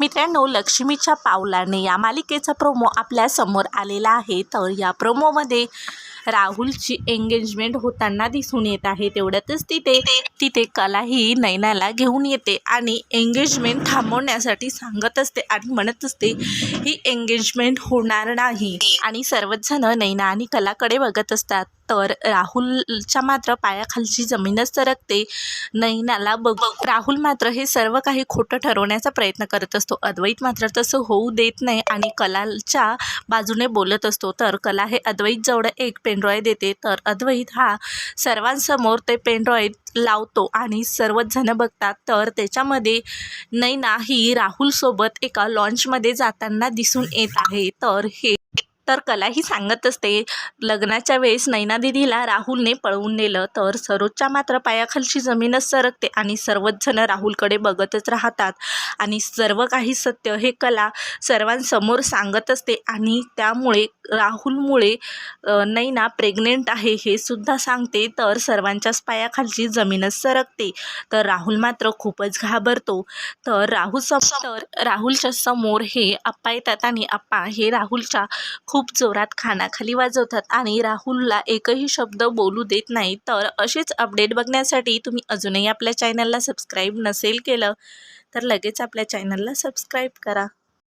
मित्रांनो लक्ष्मीच्या पावलाने या मालिकेचा प्रोमो आपल्यासमोर आलेला आहे. तर या प्रोमोमध्ये राहुलची एंगेजमेंट होताना दिसून येत आहे. तेवढ्यातच तिथे तिथे कला ही नैनाला घेऊन येते आणि एंगेजमेंट थांबवण्यासाठी सांगत असते आणि म्हणत असते ही एंगेजमेंट होणार नाही. आणि सर्वच जण नैना आणि कलाकडे बघत असतात. तर राहुलच्या मात्र पायाखालची जमीनच सरकते. नैनाला बघ राहुल मात्र हे सर्व काही खोटं ठरवण्याचा प्रयत्न करत असतो. अद्वैत मात्र तसं होऊ देत नाही आणि कलाच्या बाजूने बोलत असतो. तर कला हे अद्वैत जवळ एक पेनड्रॉय देते. तर अद्वैत हा सर्वांसमोर ते पेनड्रॉय लावतो आणि सर्वच जण बघतात. तर त्याच्यामध्ये नैना ही राहुलसोबत एका लॉन्चमध्ये जाताना दिसून येत आहे. तर हे तर कलाही सांगत असते. लग्नाच्या वेळेस नैना दिदीला राहुलने पळवून नेलं तर सरोजच्या मात्र पायाखालची जमीनच सरकते आणि सर्वच जण राहुलकडे बघतच राहतात. आणि सर्व काही सत्य हे कला सर्वांसमोर सांगत असते आणि त्यामुळे राहुलमुळे नैना प्रेग्नेंट आहे हे सुद्धा सांगते तर सर्वांच्याच पायाखालची जमीनच सरकते. तर राहुल मात्र खूपच घाबरतो. तर राहुल सम तर राहुलच्या समोर हे आप्पा येतात आणि आप्पा हे राहुलच्या खूप जोरात खानाखाली वाजवतात आणि राहुलला एकही शब्द बोलू देत नाही. तर असेच अपडेट बघण्यासाठी तुम्ही अजूनही आपल्या चॅनलला सबस्क्राईब नसेल केलं तर लगेच आपल्या चॅनलला सबस्क्राईब करा.